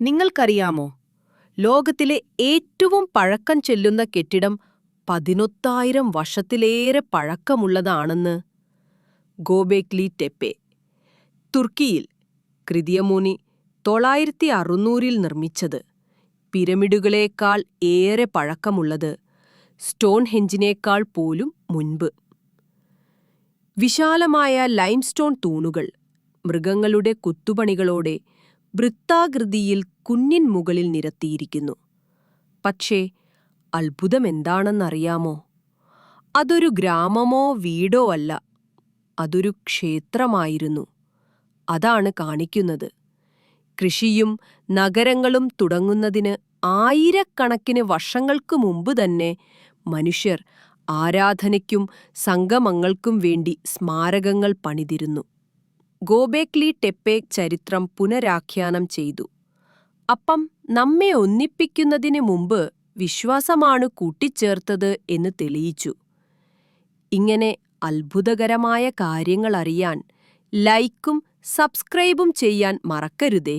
നിങ്ങൾക്കറിയാമോ? ലോകത്തിലെ ഏറ്റവും പഴക്കം ചെല്ലുന്ന കെട്ടിടം പതിനൊത്തായിരം വർഷത്തിലേറെ പഴക്കമുള്ളതാണെന്ന് ഗോബേക്ലി ടെപ്പെ തുർക്കിയിൽ കൃതിയമൂനി തൊള്ളായിരത്തി അറുന്നൂറിൽ നിർമ്മിച്ചത് പിരമിഡുകളേക്കാൾ ഏറെ പഴക്കമുള്ളത് സ്റ്റോൺഹെഞ്ചിനേക്കാൾ പോലും മുൻപ്. വിശാലമായ ലൈംസ്റ്റോൺ തൂണുകൾ മൃഗങ്ങളുടെ കുത്തുപണികളോടെ വൃത്താകൃതിയിൽ കുന്നിൻ മുകളിൽ നിരത്തിയിരിക്കുന്നു. പക്ഷേ അത്ഭുതമെന്താണെന്നറിയാമോ? അതൊരു ഗ്രാമമോ വീടോ അല്ല. അതൊരു ക്ഷേത്രമായിരുന്നു. അതാണ് കാണിക്കുന്നത്. കൃഷിയും നഗരങ്ങളും തുടങ്ങുന്നതിന് ആയിരക്കണക്കിന് വർഷങ്ങൾക്ക് മുമ്പ് തന്നെ മനുഷ്യർ ആരാധനയ്ക്കും സംഗമങ്ങൾക്കും വേണ്ടി സ്മാരകങ്ങൾ പണിതിരുന്നു. ഗോബേക്ലി ടെപ്പെ ചരിത്രം പുനരാഖ്യാനം ചെയ്തു. അപ്പം നമ്മെ ഒന്നിപ്പിക്കുന്നതിന് മുമ്പ് വിശ്വാസമാണ് കൂട്ടിച്ചേർത്തത് എന്ന് തെളിയിച്ചു. ഇങ്ങനെ അത്ഭുതകരമായ കാര്യങ്ങൾ അറിയാൻ ലൈക്കും സബ്സ്ക്രൈബും ചെയ്യാൻ മറക്കരുതേ.